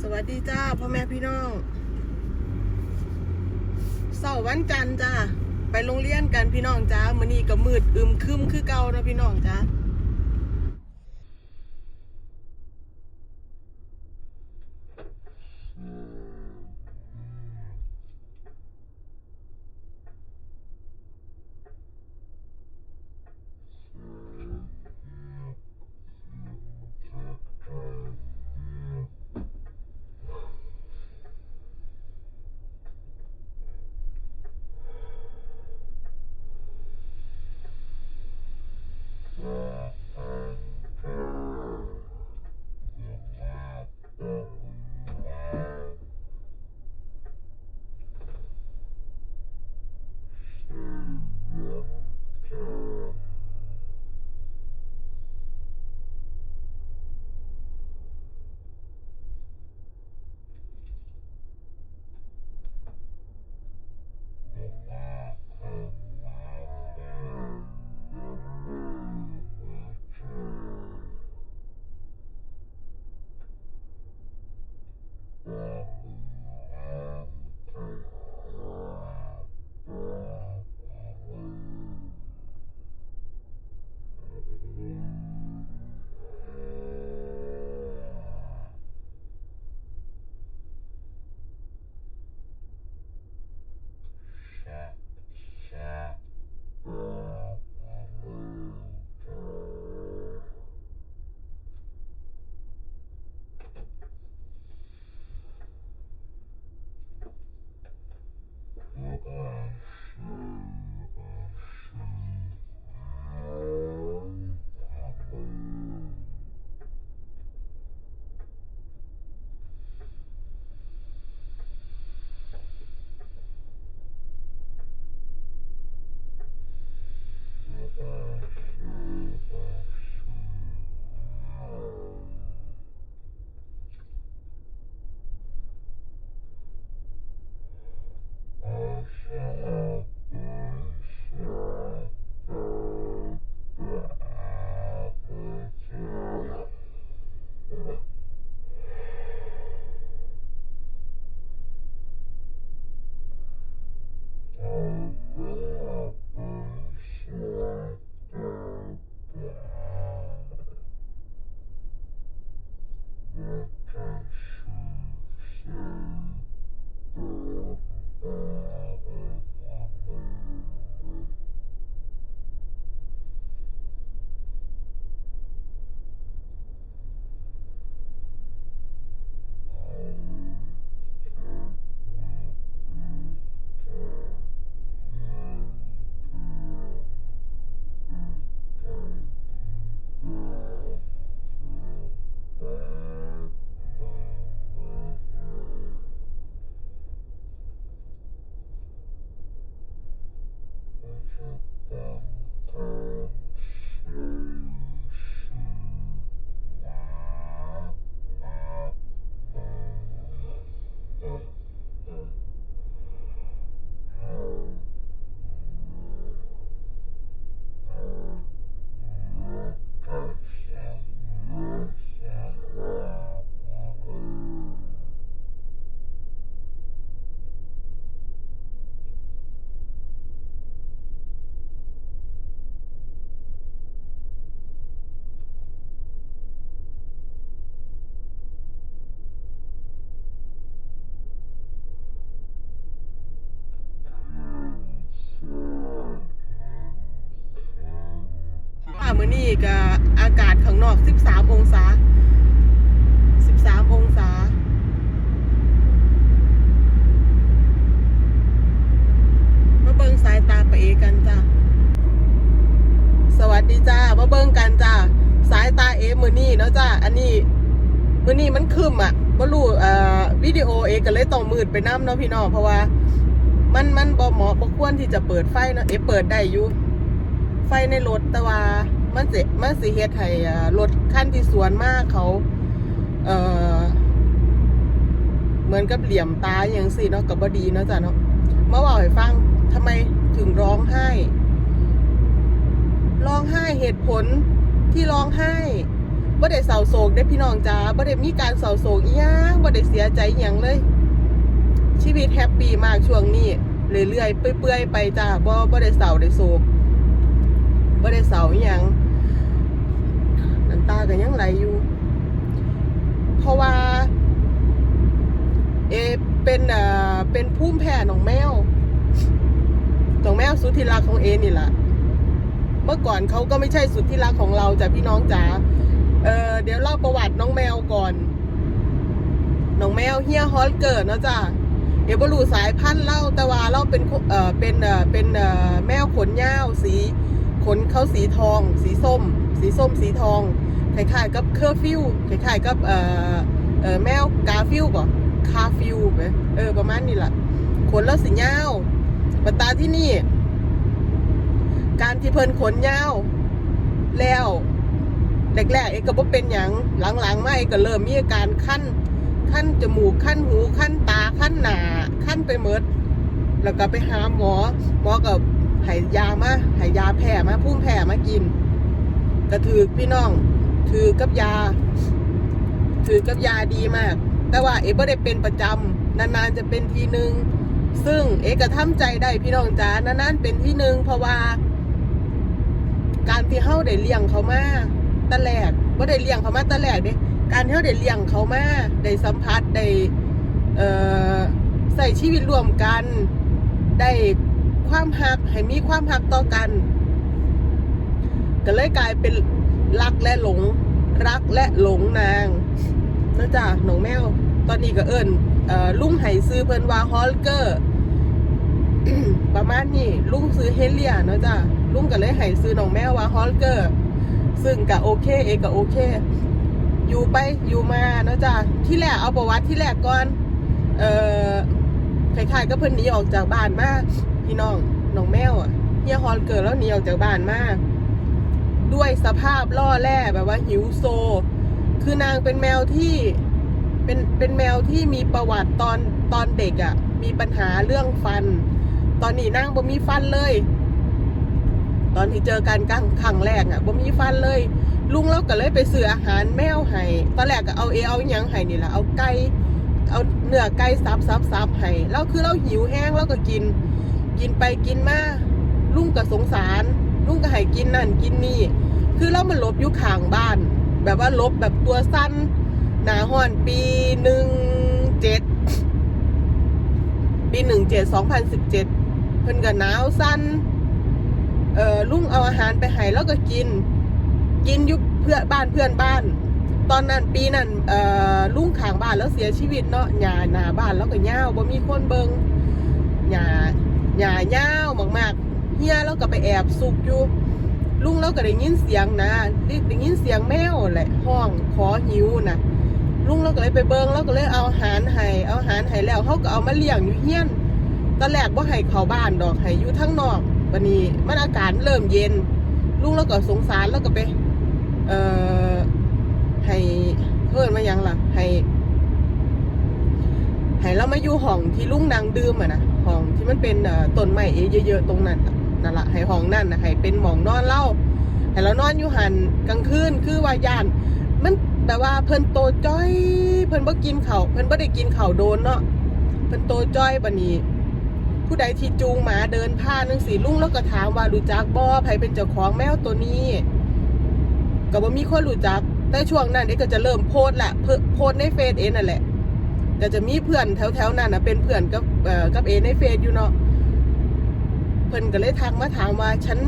สวัสดีจ้าพ่อแม่พี่น้องเสาร์วันจันทร์จ้าไปโรงเรียนกันพี่น้องจ้ามื้อนี้ก็มืดอึมครึมคือเก่านะพี่น้องจ้า อากาศข้างนอก 13 องศา 13 องศา มาเบิ่งสายตาไปเอกันจ้าสวัสดีจ้า มาเบิ่งกันจ้า สายตาเอมือนี่เนาะจ้า อันนี้ มือนี่มันคืมอะบ่รู้เอ่อวิดีโอเอก็เลยต้องมืดไปน้ำเนาะพี่น้อง เพราะว่ามันมันบ่เหมาะบ่ควรที่จะเปิดไฟเนาะเอเปิดได้อยู่ไฟในรถแต่ว่า มันสิมันสิเฮ็ดให้รถคันที่สวนมากเขา เอ่อ เหมือนกับเหลี่ยมตาอย่างสิเนาะกับบดีเนาะจ้ะเนาะเมาบอกให้ฟังทำไมถึงร้องไห้ ร้องไห้เหตุผลที่ร้องไห้บบ่ได้เศร้าโศกได้พี่น้องจ้าบ่ได้มีการเศร้าโศกอีหยังบ่ได้เสียใจอีหยังเลย ชีวิตแฮปปี้มากช่วงนี้เรื่อยๆเปื่อยๆไปจ้าบ่บ่ได้เศร้าได้โศกบ่ได้เศร้าอีหยัง น้ำตาก็ยังไหลอยู่ เพราะว่า เอเป็นเอ่อเป็นภูมิแพ้น้องแมวน้องแมวสุดที่รักของเอนี่แหละเมื่อก่อนเขาก็ไม่ใช่สุดที่รักของเราจ้ะพี่น้องจ๋าเออเดี๋ยวเล่าประวัติน้องแมวก่อน น้องแมวเฮียฮอลเกิดนะจ้ะเดี๋ยวบรูสายพันธุ์เล่าแต่ว่าเราเป็นเออเป็นเออเป็นเออแมวขนยาวสีขนเขาสีทอง สีส้ม สีส้มสีทอง คล้ายๆกับเคอร์ฟิวคล้ายๆกับเออเออแมวกาฟิวบ่คาฟิวไหมเออประมาณนี้แหละขนแล้วสียาวมาตาที่นี่ การที่เพิ่นขนยาวแล้วแรกๆเอกก็บ่เป็นหยังหลังๆมาเอกก็เริ่มมีอาการคันคันจมูกคันหูคันตาคันหนาคันไปหมดแล้วก็ไปหาหมอหมอก็ให้ยามาให้ยาแพ้มาพุ่มแพ้มากินก็ถือพี่น้อง ถือกับยา ถือกับยาดีมาก แต่ว่าเอกบ่ได้เป็นประจำนานๆจะเป็นทีหนึ่งซึ่งเอกก็ทำใจได้พี่น้องจ๋านานๆเป็นทีหนึ่งเพราะว่า การที่เฮาได้เลี้ยงเขามาตะแลกบ่ได้เลี้ยงเขามาตะแลกเด้การที่เฮาได้เลี้ยงเขามาได้สัมผัสได้เอ่อใส่ชีวิตร่วมกัน ได้ความหักให้มีความหักต่อกันก็เลยกลายเป็น รักและหลง รักและหลงนางนะจ๊ะน้องแมว ตอนนี้ก็เอิญลุงไห้ซื้อเพิ่นว่าฮอลเกอร์ ประมาณนี้ลุงซื้อเฮเลียเนาะจ้ะลุงก็เลยให้ซื้อน้องแมวว่าฮอลเกอร์ ซึ่งก็โอเค เอกก็โอเค อยู่ไปอยู่มาเนาะจ้ะที่แรกเอาประวัติที่แรกก่อน เอ่อคล้ายๆก็เพิ่นหนีออกจากบ้านมาพี่น้องน้องแมวอะเฮียฮอลเกิดแล้วหนีออกจากบ้านมา ด้วยสภาพล่อแร่แบบว่าหิวโซ คือนางเป็นแมวที่เป็นเป็นแมวที่มีประวัติตอนตอนเด็กอะ่ะ มีปัญหาเรื่องฟัน ตอนนี้นางบ่มีฟันเลย ตอนที่เจอกันครั้งครั้งแรกอะ่ะบ่มีฟันเลย ลุงเราก็เลยไปซื้ออาหารแมวให้ตอนแรกก็เอาเอเอายังให้นี่แหละเอาไก่เอาเนื้อไก่ซับซับซับให้แล้วคือเราหิวแห้งเราก็กิน กินไปกินมาลุงก็สงสาร ลุงก็ให้กินนั่นกินนี่ คือเรามันลบอยู่ข้างบ้าน แบบว่าลบแบบตัวสั้น หนาห่อนปีหนึ่งเจ็ดปีหนึ่งเจ็ดสองพันสิบเจ็ดเพิ่นก็หนาวสั้นเออลุงเอาอาหารไปให้แล้วก็กิน กินอยู่เพื่อนบ้านเพื่อนบ้าน ตอนนั้นปีนั้นเออลุงขางบ้านแล้วเสียชีวิตเนาะหญ้าหนาบ้านแล้วก็ย่าบ่มีคนเบิงหญ้าหญ้าย่าวมากๆ เฮียแล้วก็ไปแอบซุกอยู่ลุงเราก็ได้ยินเสียงนะได้ยินเสียงแมวแหละห้องขอหิวนะลุงเราก็เลยไปเบิงเราก็เลยเอาอาหารให้เอาอาหารให้แล้วเขาก็เอามาเลี้ยงอยู่เฮียนตอนแรกว่าให้เขาบ้านดอกให้อยู่ทั้งนอกวันนี้มันอากาศเริ่มเย็น ลุงเราก็สงสารแล้วก็ไป เอ่อให้เพิ่อนมายังล่ะให้ให้เรามาอยู่ห้องที่ลุงนางดื่มอะนะห้องที่มันเป็นต้นไม้เอเยอะๆตรงนั้นน่ะ นั่นละให้ห้องนั่นนะให้เป็นหมองนอนเล่าให้เรานอนอยู่หันกลางคืนคือว่ายานมันแบบว่าเพิ่นโตจ้อย เพิ่นบ่กินเข้าเพิ่นบ่ได้กินข้าโดนเนาะเพิ่นโตจ้อยบัดนี้ผู้ใดที่จูงหมาเดินผ่านจังซี่ลุงแล้วก็ถามว่ารู้จักบ่ไผเป็นเจ้าของแมวตัวนี้ ก็บ่มีคนรู้จัก แต่ช่วงนั้นเด็กก็จะเริ่มโพสละเพิ่นโพสในเฟซเองนั่นแหละก็จะมีเพื่อนแถวๆนั้นนะเป็นเพื่อนกับเอ่อกับเอในเฟซอยู่เนาะ พิ่นก็เลยทักมาถามว่าฉัน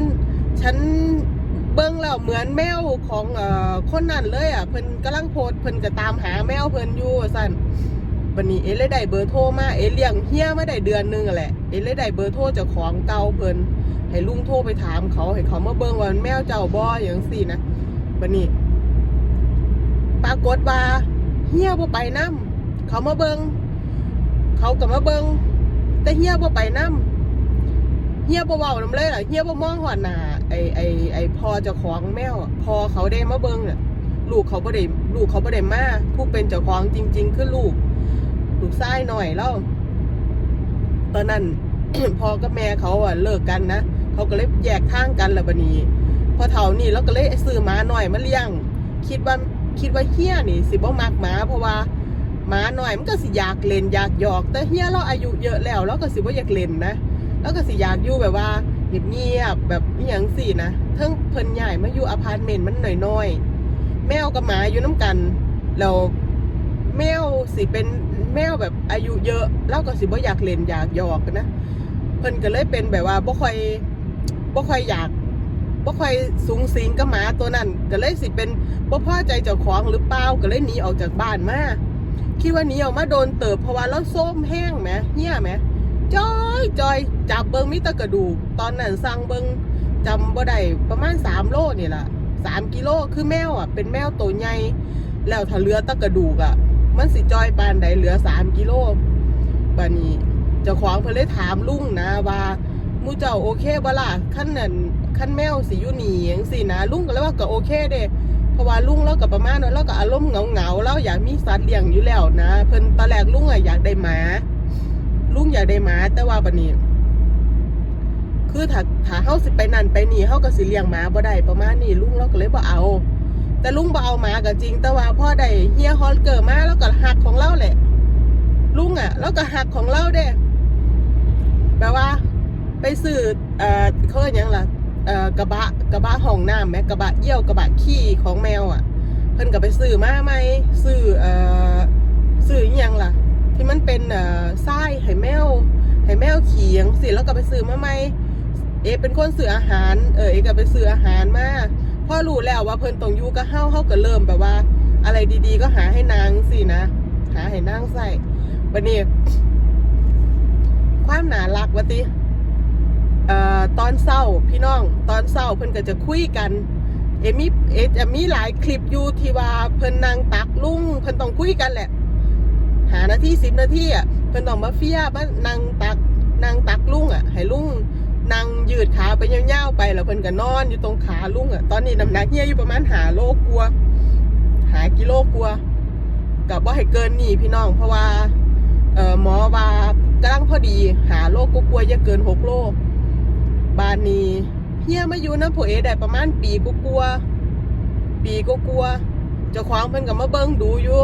ฉันเบิ่งแล้วเหมือนแมวของเอ่อคนนั้นเลยอะเพิ่นกำลังโพสเพิ่นก็ตามหาแมวเพิ่นอยู่ว่าซั่นวันนี้เอเลยได้เบอร์โทรมาเอเลี้ยงเฮียมาได้เดือนหนึงอะแหละเอเลยได้เบอร์โทรเจ้าของเก่าเพิ่นให้ลุงโทรไปถามเขาให้เขามาเบิ่งว่ามันแมวเจ้าบ่อย่างซี่นะวันนี้ปรากฏว่าเฮียบ่ไปนํเขามาเบิงเขาก็มาเบิงแต่เฮียบ่ไปนํ เฮียบ่เว้านำเลยล่ะเฮียบ่มองหอดหน้าไอ้ไอ้ไอ้พ่อเจ้าของแมวอะพ่อเขาได้มาเบิงน่ะลูกเขาบ่ได้ลูกเขาบ่ได้มาผู้เป็นเจ้าของจริง ๆ คือลูก ลูกชายหน่อยแล้วตอนนั้น พ่อกับแม่เขาอะเลิกกันนะเขาก็เลยแยกทางกันล้วบัดนี้พอเท่านี้เราก็เลยซื้อหมาหน่อยมาเลี้ยง คิดว่าคิดว่าเฮียนี่ สิบ่มักหมาเพราะว่าหมาหน่อยมันก็สิอยากเล่นอยากหยอก แต่เฮียเราอายุเยอะแล้วเราก็สิบ่อยากเล่นนะ แล้วก็สิอยากอยู่แบบว่าเงียบๆแบบอหย่างสินะเทิงเพิ่นใหญ่มาอยู่อพาร์ตเมนต์มันหน่อยๆแมวกับหมาอยู่น้ำกันแล้วแมวสิเป็นแมวแบบอายุเยอะเราก็สิบ่อยากเล่นอยากหยอกนะเพิ่นก็เลยเป็นแบบว่าบ่ค่อยบ่ค่อยอยากบ่ค่อยสูงสิงกับหมาตัวนั้น ก็เลยสิเป็นบ่พอใจเจ้าของหรือเปล่าก็เลยหนีออกจากบ้านมาคิดว่าหนีออกมาโดนเติบเพราะว่าเราส้มแห้งแหมเหี้ยแหม จอยจอยจับเบิงมีแต่กระดูก ตอนนั้นสั่งเบิงจำบ่ได้ประมาณ3โลนี่แหล่ะ3กิโลคือแมวอะ เป็นแมวตัวใหญ่แล้วถ้าเลือตะกระดูกอะ มันสิจอยปานใดเหลือ3กิโลบัดนี้จ้าของเพิ่นเลยถามลุงนะว่ามูเจ้าโอเคบ่ล่ะขั้นนั้นขั้นแมวสิยู่นี่จังซี่นะลุงก็เลยว่าก็โอเคเด้เพราะว่าลุงเราก็ประมาณว่าเราก็อารมณ์เหงาๆเราอยากมีสัตว์เลี้ยงอยู่แล้วนะ เพิ่นตอนแรกลุงอะอยากได้หมา ลุงอยากได้หมา แต่ว่าบัดนี้ คือถ้าถ้าเฮาสิไปนั่นไปนี่เฮาก็สิเลี้ยงหมาบ่ได้ประมาณนี้ลุงเราก็เลยบ่เอา แต่ลุงบ่เอาหมาก็จริง แต่ว่าพอได้เฮียฮอลเกิดมาแล้วก็หักของเราแหละ ลุงอะแล้วก็หักของเราเด้แบบว่า ไปซื้อเอ่อเขาเรียกยังล่ะเอ่อกระบะกระบะห้องน้ำไหมกระบะเยี่ยวกระบะขี้ของแมวอะ เพิ่นก็ไปซื้อมาไหมซื้อเอ่อซื้ออยังล่ะ ที่มันเป็นเอ่อทรายให้แมวให้แมวเขียงสิแล้วก็ไปซื้อมาไหมเอเป็นคนซื้ออาหาร เออเอก็ไปซื้ออาหารมาพ่อรู้แล้วว่าเพิ่นต้องอยู่กับเฮาเฮาก็เริ่มแบบว่า อะไรดีๆ ก็หาให้นางสินะหาให้นางใส่บัดนี้ ความหนารักวะติเอ่อตอนเศร้าพี่น้อง ตอนเศร้าเพิ่นก็จะคุยกัน เอมีเอจะมีหลายคลิปอยู่ที่ว่าเพิ่นนางตักลุงเพิ่นต้องคุยกันแหละ หานาทีสิบนาทีอะเพิ่นต้องมาเฟียมานางตักนางตักลุงอะให้ลุงนางยืดขาไปยาวๆไปแล้วเพิ่นก็นอนอยู่ตรงขาลุงอะตอนนี้น้ำหนักเฮียอยู่ประมาณหาโลกลัวหากิโลกลัวกับว่าให้เกินนี่พี่น้องเพราะว่าเอ่อหมอว่ากำลังพอดีหาโรคกลัวๆอย่าเกินหกโลบานนี้เฮียมาอยู่นะผัวเอได้ประมาณปีกกลัวปีกกลัวๆเจ้างเพิ่นก็มาเบิ่งดูอยู่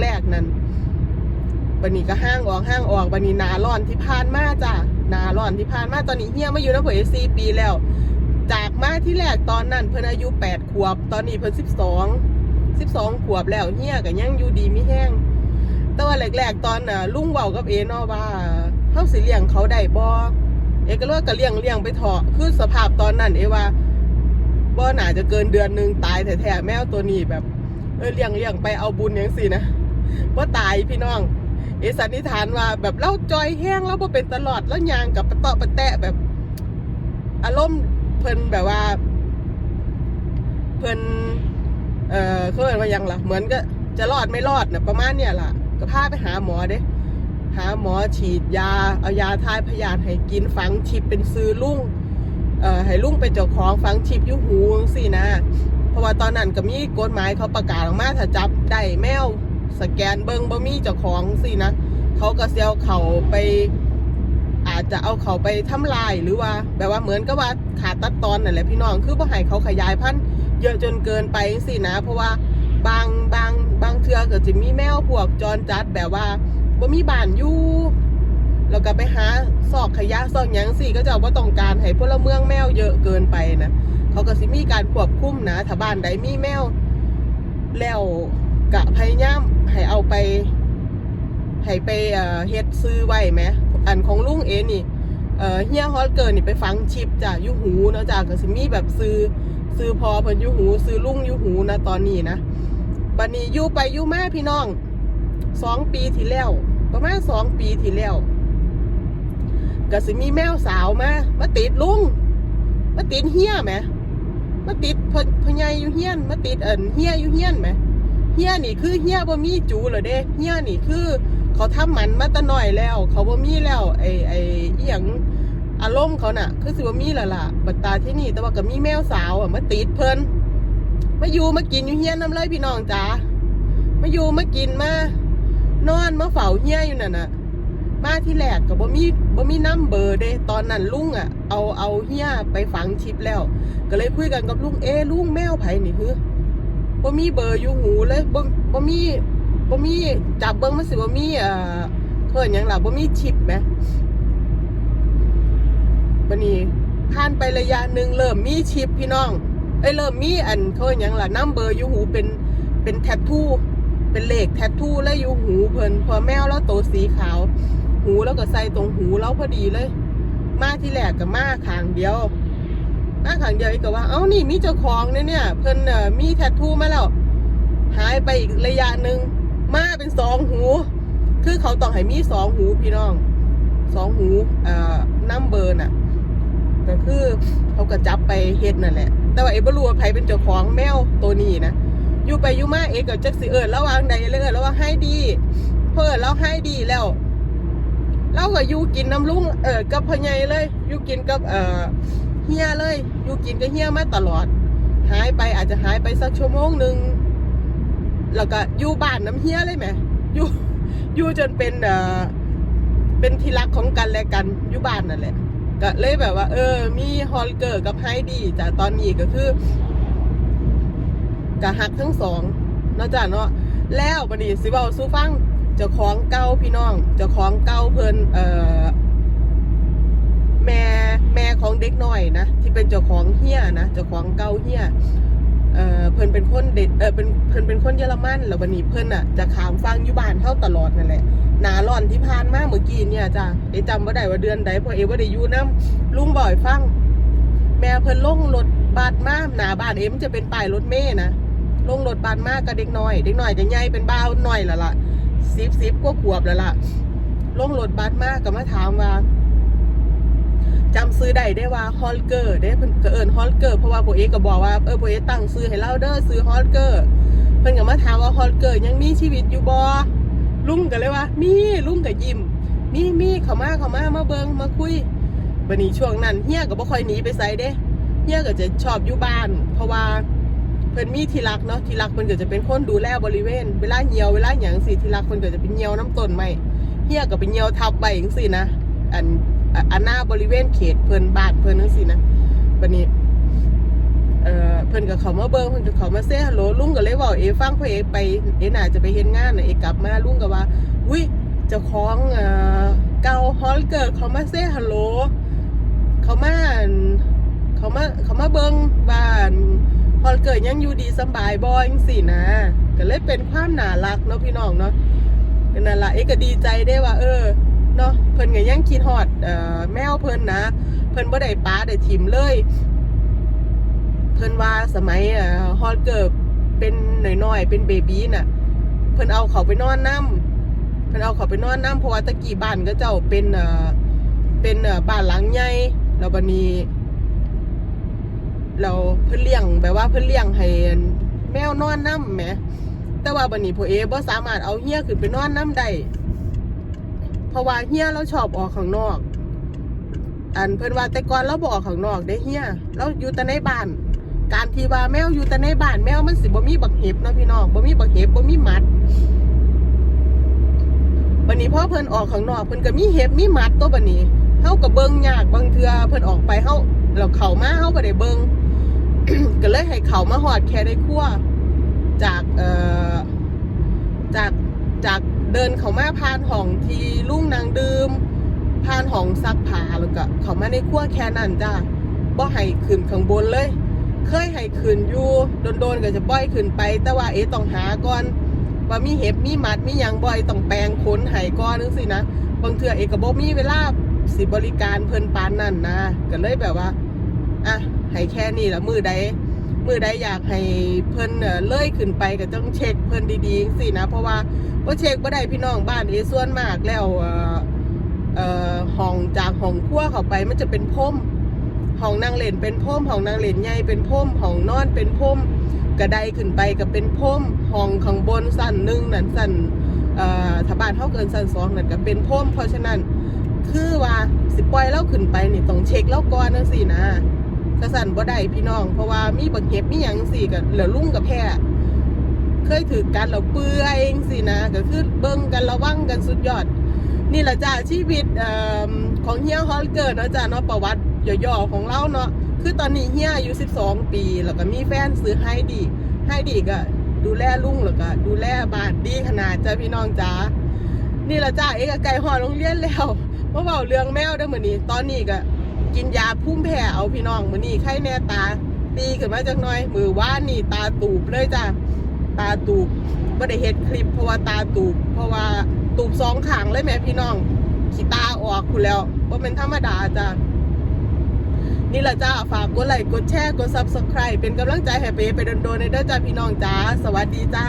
แรกๆนั่น บันนี้ก็ห้างออกห้างออกบันนี้นาร้อนที่ผ่านมาจ้ะนาร้อนที่ผ่านมาตอนนี้เฮียมาอยู่นะผัวเอสี่ปีแล้ว จากมาที่แรกตอนนั้นเพิ่นอายุแปดขวบ ตอนนี้เพิ่นสิบสองสิบสองขวบแล้วเฮียก็ยังอยู่ดีไม่แห้งแต่ว่าแรกๆตอนน่ะลุงเว้ากับเอเนาะว่าเฮาสิเลี้ยงเขาได้บ่เอก็เลยก็เลี้ยงเลี้ยงไปเถาะคือสภาพตอนนั้นเอว่าบ่น่าจะเกินเดือนหนึงตายแท้ๆแมวตัวนี้แบบเออเลี้ยงเลี้ยงไปเอาบุญจังซี่นะบ่ตายพี่น้อง เอสันนิษฐานว่าแบบเล่าจอยแห้งแล้วบ่เป็นตลอดแล้วยางกับปะเตาะปะแตะแบบ อารมณ์เพิ่นแบบว่า เพิ่นเอ่อเขาเรียกว่ายังล่ะ เหมือนก็จะรอดไม่รอดนะประมาณเนี่ยล่ะ ก็พาไปหาหมอเด้หาหมอฉีดยา เอายาทายพยาธิให้กินฝังชิปเป็นซื้อลุงเอ่อให้ลุงเป็นเจ้าของฝังชิปอยุหูสินะ เพราะว่าตอนนั้นก็มีกฎหมายเขาประกาศออกมาถ้าจับได้แมว สแกนเบิงบ่มีเจ้าของสินะเขาก็เซลเขาไป อาจจะเอาเขาไปทำลายหรือว่าแบบว่าเหมือนกับว่าขาดตัดตอนนั่นแหละพี่น้องคือบ่ให้เขาขยายพันธุ์เยอะจนเกินไปสินะ เพราะว่าบางบางบางเทือก็จะมีแมวพวกจรจัดแบบว่าบ่มีบ้านอยู่แล้วก็ไปหาซอกขยะซอกหยังสิก็จะว่าต้องการให้พลเมืองแมวเยอะเกินไปนะเขาก็สิมีการควบคุมนะถ้าบ้านใดมีแมวแล้ว กะพยายามให้เอาไปให้ไปเอ่อเฮ็ดซื้อไว้ไหมอันของลุงเอนี่เอ่อเฮียฮอลเกิร์นี่ไปฝังชิปจ้ะยูหูเนาะจ้ะก็สิมีแบบซื้อซื้อพอเพิ่นยูหู ซื้อลุงยูหูนะตอนนี้นะบัดนี้อยู่ไปอยู่มาพี่น้องสองปีที่แล้ว ประมาณสองปีที่แล้วก็สิมีแมวสาวมามาติดลุงมาติดเฮียไหมมาติดพพญายอยู่เฮียนมาติดเอินเฮียอยู่เฮียนไหม เฮียนี่คือเฮียบ่มีจูเหรอเด้เฮียนี่คือ เขาทำหมันมาตะหน่อยแล้ว เขาบ่มีแล้ว ไอไอ้อีหยังอารมณ์เขาน่ะ คือสิบ่มีแล้วล่ะบัดตาที่นี่ แต่ว่าก็มีแมวสาวอะมาติดเพิ่นมาอยู่มากินอยู่เฮียน้ำเลยพี่น้องจ๋ามาอยู่มากินมานอนมาเฝ้าเฮียอยู่นั่นน่ะมาที่แรกก็บ่มีบ่มีน้ำเบอร์เด้ตอนนั้นลุงอะ เอาเอาเฮียไปฝังชิปแล้ว ก็เลยคุยกันกับลุงเอลุงแมวไผนี่คือ บ่มีเบอร์อยู่หูเลยบ่บ่มีบ่มีจับเบิ่งมันสิบ่มีเอ่อเพิ่นหยังล่ะบ่มีชิปแหมบัดนี้ผ่านไประยะหนึ่งเริ่มมีชิปพี่น้องเอ้ยเริ่มมีอันเขาเอิ้นหยังล่ะนํเบอร์อยู่หูเป็นเป็นแทททูเป็นเลขแทททูแล้วอยู่หูเพิ่นพอแมวแล้วโตสีขาว หูแล้วก็ใส่ตรงหูแล้วพอดีเลย มาที่แรกก็มาข้างเดียว หน้าขังเดียวอีกก็ว่า เอ้านี่มีเจ้าของเนี่ยเนี่ย เพิ่นเอ่อมีแทททูมาแล้ว หายไปอีกระยะหนึ่งมาเป็นสองหู คือเขาต้องให้มีสองหูพี่น้องสองหูเอ่อนัมเบอร์น่ะก็คือเขาก็จับไปเฮ็ดนั่นแหละ แต่ว่าเอบรู้ว่าใครเป็นเจ้าของแมวตัวนี้นะอยู่ไปอยู่มาเอกก็จักสิเอิญระหว่างใดเลยเอิ้นระว่างให้ดีเพื่อเราให้ดีแล้วเราก็อยู่กินน้ำลุงเออกับพ่อใหญ่เลยอยู่กินกับเอ่อ เฮียเลย อยู่กินกับเฮียมาตลอด หายไปอาจจะหายไปสักชั่วโมงหนึ่งแล้วก็อยู่บ้านน้ำเฮียเลยไหมอยู่อยู่จนเป็นเอ่อเป็นที่รักของกันและกันอยู่บ้านนั่นแหละก็เลยแบบว่า เออ มีฮอลเกอร์กับไฮดีแต่ตอนนี้ก็คือกะหักทั้งสองนาะจ้ะเนาะแล้วบันนี้สิเบาสู้ฟังเจ้าของเก่าพี่น้องเจ้าของเก่าเพิ่นเอ่อ แม่แม่ของเด็กน้อยนะที่เป็นเจ้าของเฮียนะเจ้าของเกาเฮียเออเพิ่นเป็นคนเด็ดเออเป็นเพิ่นเป็นคนเยอรมันแล้ววันนี้เพิ่นอะจะขามฟังอยู่บ้านเท่าตลอดนั่นแหละหนาร้อนที่ผ่านมาเมื่อกี้เนี่ยจ้ะเอจำว่าได้ว่าเดือนใดพราะเอว่าได้อยู่น้ำลุงบ่อยฟัง แม่เพิ่นลงรถบัสมาหนาบ้านเอ็มจะเป็นป้ายรถเมย์นะลงรถบัสมากับเด็กน้อย เด็กน้อยจะใหญ่เป็นบ้าวน้อยและล่ะสิบสิบก็ขวบแล้วล่ะลงรถบัสมาก็มาถามว่า จำซื้อได้ได้ว่าฮอลเกอร์ได้เพิ่นก็เอิ้นฮอลเกอร์เพราะว่าโบเอกก็บอกว่าเออโบเอกตั้งซื้อให้เราเด้อซื้อฮอลเกอร์เพิ่นก็มาถามว่าฮอลเกอร์ยังมีชีวิตอยู่บ่ลุงก็เลยว่า มีลุงก็ยิ้มมีมีเข้ามาเข้ามามาเบิงมาคุยบัดนี้ช่วงนั้นเฮียก็บ่ค่อยหนีไปไสเด้เฮียก็จะชอบอยู่บ้าน เพราะว่าเพิ่นมีที่รักเนาะที่รักเพิ่นก็จะเป็นคนดูแลบริเวณ เวลาเหี่ยวเวลาหยังสิที่รักเพิ่นก็จะเป็นเหี่ยวน้ำต้นไม้เฮียก็เป็นเหี่ยวทับใบจังซี่นะอัน อันหน้าบริเวณเขตเพิ่นบ้านเพิ่นนั่นสินะบัดนี้เอ่อเพิ่นก็เขามาเบิ่งเพิ่นก็เขามาเซ่ฮัลโหลลุงก็เลยเว้าเอฟังพ่อเอไปเอน่าจะไปเฮ็ดงานน่ะเอกลับมาลุงก็ว่าอุ้ยเจ้าของเอ่อเกาฮอลเกิร์เขามาเซ่ฮัลโหลเขามาอั่นเขามาเขามาเบิ่งบ้านฮอลเกิร์ยังอยู่ดีสบายบ่จังซี่นะก็เลยเป็นความน่ารักเนาะพี่น้องเนาะก็นั่นล่ะเอกก็ดีใจได้ว่า เออ เนาะเพิ่นก็ยังคิดฮอดเอ่อแมวเพิ่นนะ เพิ่นบ่ได้ป้าได้ทิมเลย เพิ่นว่าสมัยเอ่อฮอดเกิดเป็นน้อยๆเป็นเบบีน่ะ เพิ่นเอาเขาไปนอนน้ำเพิ่นเอาเขาไปนอนน้ำเพราะว่าตะกี้บ้านก็เจ้าเป็นเอ่อเป็นเอ่อบ้านหลังใหญ่แล้วบัดนี้เราเพิ่นเลี้ยงแบบว่าเพิ่นเลี้ยงให้แมวนอนน้ำแหมแต่ว่าบัดนี้พ่อเอบ่สามารถเอาเฮียขึ้นไปนอนน้ำได้ เพราะว่าเฮียเราชอบออกข้างนอก อันเพิ่นว่าแต่ก่อนเราบออกข้างนอกได้เฮียเราอยู่แต่ในบ้าน การที่ว่าแมวอยู่แต่ในบ้านแมวมันสิบ่มีบักเห็บนะพี่น้องบ่มีบักเห็บบ่มีหมัดบัดนี้พ่อเพิ่นออกข้างนอกเพิ่นก็มีเห็บมีหมัดตัวบัดนี้เฮาก็เบิ่งยากบางเทื่อเพิ่นออกไปเฮาเราเข้ามาเฮาบ่ได้เบิ่งก็เลยให้เขามาหอดแค่ได้ครัวจากเอ่อจากจาก เดินเขามาผ่านห้องที่ลุงนางดื่มผ่านห้องซักผ้าแล้วก็เขามาในครัวแค่นั้นจ้าบ่ให้ขึ้นข้างบนเลย เคยให้ขึ้นอยู่โดนๆก็จะบ่อยขึ้นไป แต่ว่าเอ๊ต้องหาก่อนว่ามีเห็บมีหมัดมีหยังบ่อยต้องแปลงขนให้ก่อนนึงสินะบางเทื่อเอกก็บ่มีเวลาสิบริการเพิ่นปานนั่นนะก็เลยแบบว่าอะให้แค่นี้ละมือใด มือใดอยากให้เพิ่นเอ่อเลื่อยขึ้นไปก็ต้องเช็คเพิ่นดีๆสินะ เพราะว่าบ่เช็คบ่ได้พี่น้องบ้านเอส่วนมากแล้วเอ่อห้องจากห้องครัวเข้าไปมันจะเป็นพรมห้องนั่งเล่นเป็นพรมห้องนั่งเล่นใหญ่เป็นพรมห้องนอนเป็นพรมกระไดขึ้นไปก็เป็นพรมห้องข้างบนสั้นหนึ่งนั่นสั้นเอ่อถ้าบ้านเท่าเกินสั้นสองนั่นก็เป็นพรมเพราะฉะนั้นคือว่าสิปล่อยเล่าขึ้นไปนี่ต้องเช็คเล่าก่อนนั่นสินะ กระสันบ่ได้พี่น้อง เพราะว่ามีบักเห็บมีหยังสิกับเหลือลุ่งกับแพร่เคยถือกันเราเปื่อยเองสินะก็คือเบิ่งกันระวังกันสุดยอด นี่แหละจ้าชีวิตอของเฮียฮอลเกิร์เนาะจ้าเนาะประวัติย่อๆของเราเนาะคือตอนนี้เฮียอายุ12 ปี แล้วก็มีแฟนซื้อให้ดีให้ดีก็ดูแลลุงแล้วก็ดูแลบ้านดีขนาดจ้าพี่น้องจ้านี่แหละจ้าเอกไก่หอโรงเรียนแล้วมื่อเบาเรื่องแมวเด้อมื้อนี้ตอนนี้ก็ กินยาพุ่มแพ้เอาพี่น้องมือนี้ไข้แน่ตา ตีขึ้นมาจักน่อย มือว่านี่ตาตูบเลยจ้าตาตูบบ่ได้เฮ็ดคลิปเพราะว่าตาตูบเพราะว่าตูบสองขางเลยแม่พี่น้องขี้ตาออกคุณแล้วบ่เป็นธรรมดาจ้านี่แหละจ้าฝากกดไลค์กดแชร์กด subscribe เป็นกำลังใจให้เป๊ไปโดนๆในเด้อจ้าพี่น้องจ้าสวัสดีจ้า